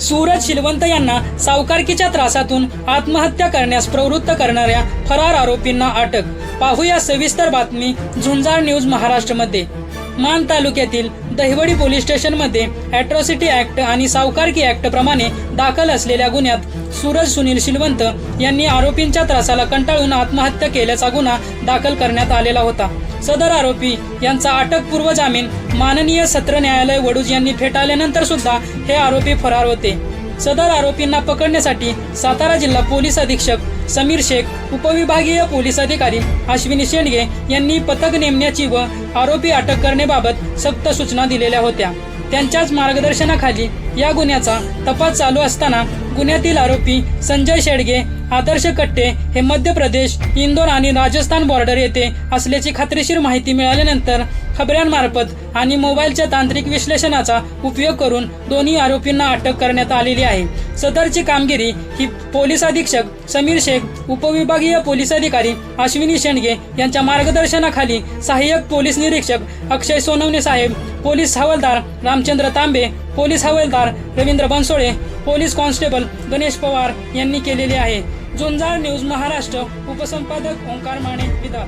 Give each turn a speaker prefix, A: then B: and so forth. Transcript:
A: सूरज शिलवंत यांना सावकारकीच्या त्रासातून आत्महत्या करण्यास प्रवृत्त करणाऱ्या फरार आरोपींना अटक. पाहूया सविस्तर बातमी झुंजार न्यूज महाराष्ट्रमध्ये. मान तालुक्यातील दहिवडी पोलीस स्टेशनमध्ये अॅट्रॉसिटी ऍक्ट आणि सावकारकी ऍक्ट प्रमाणे दाखल असलेल्या गुन्ह्यात सूरज सुनील शिलवंत यांनी आरोपींच्या त्रासाला कंटाळून आत्महत्या केल्याचा गुन्हा दाखल करण्यात आलेला होता. सदर आरोपी यांचा अटकपूर्व जामीन माननीय सत्र न्यायालय वडूज यांनी फेटाळल्यानंतर सुद्धा हे आरोपी फरार होते. सदर आरोपींना पकडण्यासाठी सातारा जिल्हा पोलीस अधीक्षक समीर शेख उपविभागीय पोलीस अधिकारी अश्विनी शेंडगे यांनी पथक नेमण्याची व आरोपी अटक करण्याबाबत सक्त सूचना दिलेल्या होत्या. त्यांच्याच मार्गदर्शनाखाली या गुन्ह्याचा तपास चालू असताना गुन्ह्यातील आरोपी संजय शेडगे आदर्श कट्टे हे मध्य प्रदेश इंदोर आणि राजस्थान बॉर्डर येथे असल्याची खात्रीशीर माहिती मिळाल्यानंतर खबऱ्यांमार्फत आणि मोबाईलच्या तांत्रिक विश्लेषणाचा उपयोग करून दोन्ही आरोपींना अटक करण्यात आलेली आहे. सदरची कामगिरी ही पोलीस अधीक्षक समीर शेख उपविभागीय पोलीस अधिकारी अश्विनी शेंडगे यांच्या मार्गदर्शनाखाली सहाय्यक पोलीस निरीक्षक अक्षय सोनवणे साहेब पोलीस हवालदार रामचंद्र तांबे पोलीस हवालदार रवींद्र बनसोळे पोलीस कॉन्स्टेबल गणेश पवार यांनी केलेली आहे. झुंजार न्यूज महाराष्ट्र उपसंपादक ओंकार माने विदा